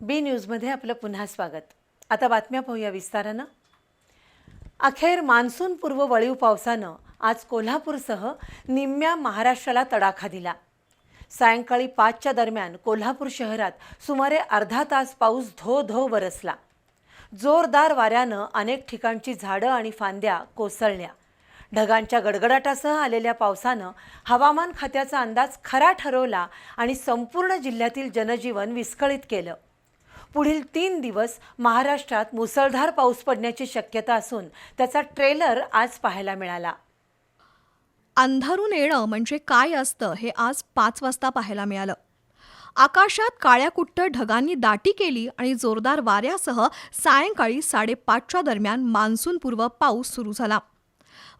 बी न्यूजमध्ये आपलं पुन्हा स्वागत. आता बातम्या पाहूया विस्तारानं. अखेर मान्सूनपूर्व वळीव पावसानं आज कोल्हापूरसह निम्म्या महाराष्ट्राला तडाखा दिला. सायंकाळी पाचच्या दरम्यान कोल्हापूर शहरात सुमारे अर्धा तास पाऊस धो धो बरसला जोरदार वाऱ्यानं अनेक ठिकाणची झाडं आणि फांद्या कोसळल्या. ढगांच्या गडगडाटासह आलेल्या पावसानं हवामान खात्याचा अंदाज खरा ठरवला आणि संपूर्ण जिल्ह्यातील जनजीवन विस्कळीत केलं. पुढील तीन दिवस महाराष्ट्रात मुसळधार पाऊस पडण्याची शक्यता असून त्याचा ट्रेलर आज पाहायला मिळाला. अंधारून येणं म्हणजे काय असतं हे आज पाच वाजता पाहायला मिळालं. आकाशात काळ्या कुट्ट ढगांनी दाटी केली आणि जोरदार वाऱ्यासह सायंकाळी साडेपाचच्या दरम्यान मान्सूनपूर्व पाऊस सुरू झाला.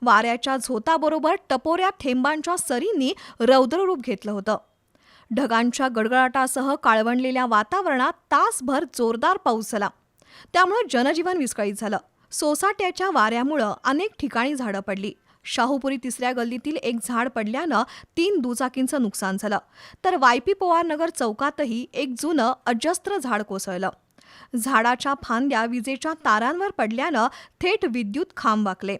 वाऱ्याच्या झोताबरोबर टपोऱ्या थेंबांच्या सरींनी रौद्ररूप घेतलं होतं. ढगांच्या गडगडाटासह काळवणलेल्या वातावरणात तासभर जोरदार पाऊस झाला. त्यामुळं जनजीवन विस्कळीत झालं. सोसाट्याच्या वाऱ्यामुळं अनेक ठिकाणी झाडं पडली. शाहूपुरी तिसऱ्या गल्लीतील एक झाड पडल्यानं तीन दुचाकींचं नुकसान झालं. तर वायपी पवारनगर चौकातही एक जुनं अजस्त्र झाड कोसळलं. झाडाच्या फांद्या विजेच्या तारांवर पडल्यानं थेट विद्युत खांब वाकले.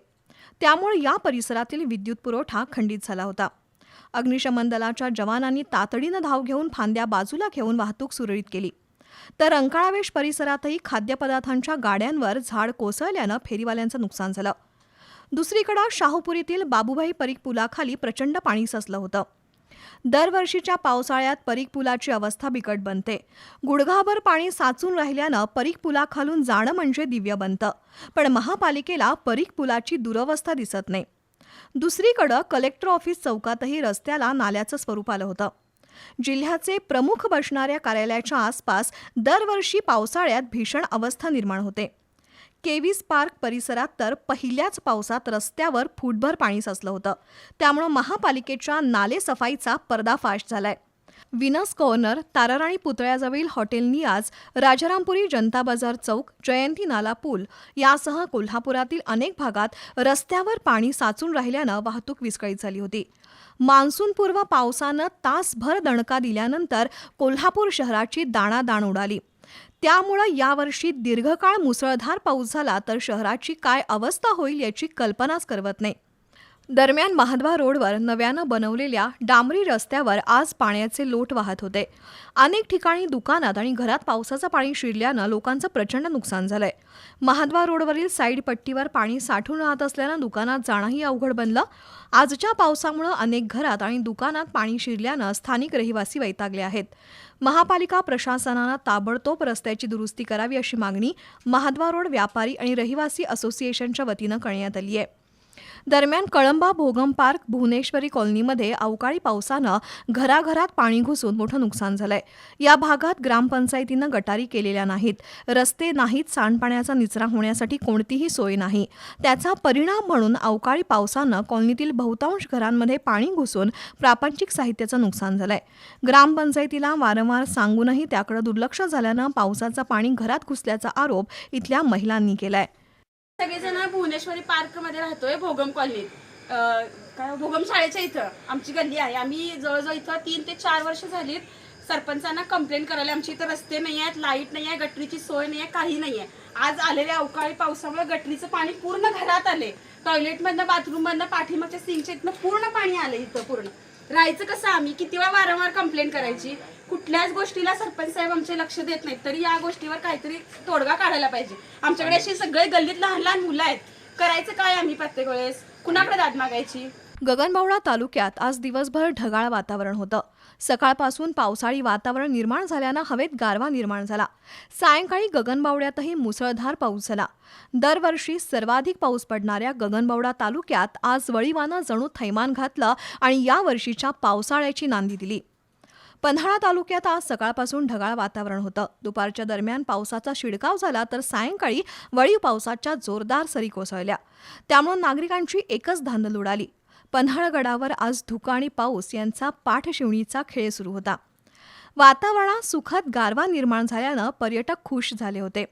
त्यामुळे या परिसरातील विद्युत पुरवठा खंडित झाला होता. अग्निशमन दलाच्या जवानांनी तातडीनं धाव घेऊन फांद्या बाजूला घेऊन वाहतूक सुरळीत केली. तर रंकाळावेश परिसरातही खाद्यपदार्थांच्या गाड्यांवर झाड कोसळल्यानं फेरीवाल्यांचं नुकसान झालं. दुसरीकडं शाहूपुरीतील बाबूभाई परीख पुलाखाली प्रचंड पाणी साचलं होतं. दरवर्षीच्या पावसाळ्यात परीख पुलाची अवस्था बिकट बनते. गुडघाभर पाणी साचून राहिल्यानं परीख पुलाखालून जाणं म्हणजे दिव्य बनतं. पण महापालिकेला परीख पुलाची दुरवस्था दिसत नाही. दुसरीकडं कलेक्टर ऑफिस चौकातही रस्त्याला नाल्याचं स्वरूप आलं होतं. जिल्ह्याचे प्रमुख बसणाऱ्या कार्यालयाच्या आसपास दरवर्षी पावसाळ्यात भीषण अवस्था निर्माण होते. केवीस पार्क परिसरात तर पहिल्याच पावसात रस्त्यावर फुटभर पाणी साचलं होतं. त्यामुळं महापालिकेच्या नाले सफाईचा पर्दाफाश झालाय. विनस कॉर्नर ताराराणी पुतळ्याजवळील हॉटेल नियाज राजारामपुरी जनता बाजार चौक जयंती नाला पूल यासह कोल्हापुरातील अनेक भागात रस्त्यावर पाणी साचून राहिल्यानं वाहतूक विस्कळीत झाली होती. मान्सूनपूर्व पावसानं तासभर दणका दिल्यानंतर कोल्हापूर शहराची दाणादाण उडाली. त्यामुळं यावर्षी दीर्घकाळ मुसळधार पाऊस झाला तर शहराची काय अवस्था होईल याची कल्पनाच करवत नाही. दरम्यान महाद्वा रोडवर नव्यानं बनवलेल्या डांबरी रस्त्यावर आज पाण्याचे लोट वाहत होते. अनेक ठिकाणी दुकानात आणि घरात पावसाचं पाणी शिरल्यानं लोकांचं प्रचंड नुकसान झालंय. महाद्वा रोडवरील साईड पट्टीवर पाणी साठून राहत असल्यानं दुकानात जाणंही अवघड बनलं. आजच्या पावसामुळं अनेक घरात आणि दुकानात पाणी शिरल्यानं स्थानिक रहिवासी वैतागले आहेत. महापालिका प्रशासनानं ताबडतोब रस्त्याची दुरुस्ती करावी अशी मागणी महाद्वा रोड व्यापारी आणि रहिवासी असोसिएशनच्या वतीनं करण्यात आली आहे दरम्यान कळंबा भोगम पार्क भुवनेश्वरी कॉलनीमध्ये अवकाळी पावसानं घराघरात पाणी घुसून मोठं नुकसान झालंय. या भागात ग्रामपंचायतीनं गटारी केलेल्या नाहीत. रस्ते नाहीत सांडपाण्याचा निचरा होण्यासाठी कोणतीही सोय नाही. त्याचा परिणाम म्हणून अवकाळी पावसानं कॉलनीतील बहुतांश घरांमध्ये पाणी घुसून प्रापंचिक साहित्याचं नुकसान झालंय. ग्रामपंचायतीला वारंवार सांगूनही त्याकडे दुर्लक्ष झाल्यानं पावसाचं पाणी घरात घुसल्याचा आरोप इथल्या महिलांनी केलाय. सगळेजण भुवनेश्वरी पार्कमध्ये राहतोय भोगम कॉलनीत. काय भोगम शाळेच्या इथं आमची गल्ली आहे. आम्ही जवळजवळ इथं तीन ते चार वर्ष झालीत सरपंचांना कंप्लेंट करायला. आमची इथं रस्ते नाही आहेत लाइट नाही आहे गटरीची सोय नाही आहे काही नाही आहे. आज आलेल्या अवकाळी पावसामुळे गटरीचं पाणी पूर्ण घरात आले टॉयलेटमधनं बाथरूममधनं पाठीमागच्या सिंगच्या इथनं पूर्ण पाणी आलं इथं पूर्ण. राहायचं कसं आम्ही? किती वेळा वारंवार कंप्लेंट करायची? कुठल्याच गोष्टीला सरपंच साहेब आमचे लक्ष देत नाहीत. तरी या गोष्टीवर काहीतरी तोडगा काढायला पाहिजे. आमच्याकडे असे सगळे गल्लीत लहान लहान मुलं आहेत. करायचं काय आम्ही प्रत्येक वेळेस? कुणाकडे दाद मागायची? गगनबावडा तालुक्यात आज दिवसभर ढगाळ वातावरण होतं. सकाळपासून पावसाळी वातावरण निर्माण झाल्यानं हवेत गारवा निर्माण झाला. सायंकाळी गगनबावड्यातही मुसळधार पाऊस झाला. दरवर्षी सर्वाधिक पाऊस पडणाऱ्या गगनबावडा तालुक्यात आज वळीवानं जणू थैमान घातलं आणि या वर्षीच्या पावसाळ्याची नांदी दिली. पन्हाळा तालुक्यात आज सकाळपासून ढगाळ वातावरण होतं. दुपारच्या दरम्यान पावसाचा शिडकाव झाला तर सायंकाळी वळीव पावसाच्या जोरदार सरी कोसळल्या. त्यामुळे नागरिकांची एकच धांदल उडाली. पन्हाळगडावर आज धुकं आणि पाऊस यांचा पाठशिवणीचा खेळ सुरू होता. वातावरणात सुखद गारवा निर्माण झाल्यानं पर्यटक खुश झाले होते.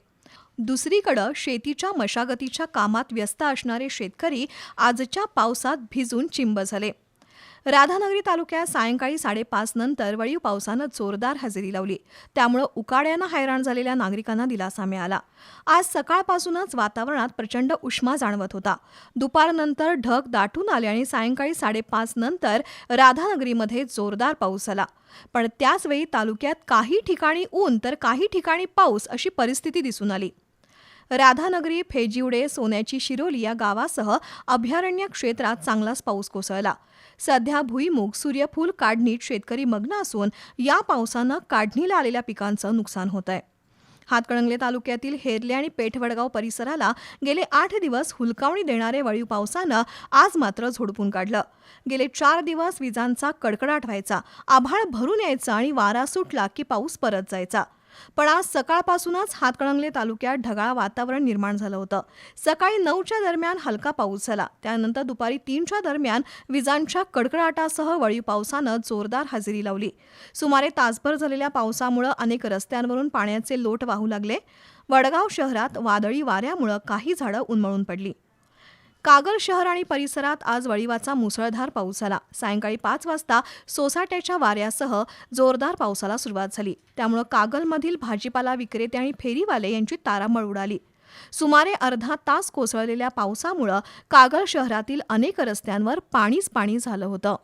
दुसरीकडं शेतीच्या मशागतीच्या कामात व्यस्त असणारे शेतकरी आजच्या पावसात भिजून चिंब झाले. राधानगरी तालुक्यात सायंकाळी साडेपाच नंतर वळीव पावसानं जोरदार हजेरी लावली. त्यामुळं उकाड्यानं हैराण झालेल्या नागरिकांना दिलासा मिळाला. आज सकाळपासूनच वातावरणात प्रचंड उष्मा जाणवत होता. दुपारनंतर ढग दाटून आले आणि सायंकाळी साडेपाच नंतर राधानगरीमध्ये जोरदार पाऊस झाला. पण त्याचवेळी तालुक्यात काही ठिकाणी ऊन तर काही ठिकाणी पाऊस अशी परिस्थिती दिसून आली. राधानगरी फेजिवडे सोन्याची शिरोली या गावासह अभयारण्य क्षेत्रात चांगलाच पाऊस कोसळला. सध्या भुईमुग सूर्यफूल काढणीत शेतकरी मग्न असून या पावसानं काढणीला आलेल्या पिकांचं नुकसान होत आहे हातकणंगले तालुक्यातील हेरले आणि पेठवडगाव परिसराला गेले आठ दिवस हुलकावणी देणारे वळीव पावसानं आज मात्र झोडपून काढलं. गेले चार दिवस विजांचा कडकडाट व्हायचा आभाळ भरून यायचा आणि वारा सुटला की पाऊस परत जायचा. पण आज सकाळपासूनच हातकणंगले तालुक्यात ढगाळ वातावरण निर्माण झालं होतं. सकाळी नऊच्या दरम्यान हलका पाऊस झाला. त्यानंतर दुपारी तीनच्या दरम्यान विजांच्या कडकडाटासह वळीव पावसानं जोरदार हजेरी लावली. सुमारे तासभर झालेल्या पावसामुळं अनेक रस्त्यांवरून पाण्याचे लोट वाहू लागले. वडगाव शहरात वादळी वाऱ्यामुळं काही झाडं उन्मळून पडली. कागल शहर आणि परिसरात आज वळीवाचा मुसळधार पाऊस झाला. सायंकाळी पाच वाजता सोसाट्याच्या वाऱ्यासह जोरदार पावसाला सुरुवात झाली. त्यामुळं कागलमधील भाजीपाला विक्रेते आणि फेरीवाले यांची तारांबळ उडाली. सुमारे अर्धा तास कोसळलेल्या पावसामुळं कागल शहरातील अनेक रस्त्यांवर पाणीच पाणी झालं होतं.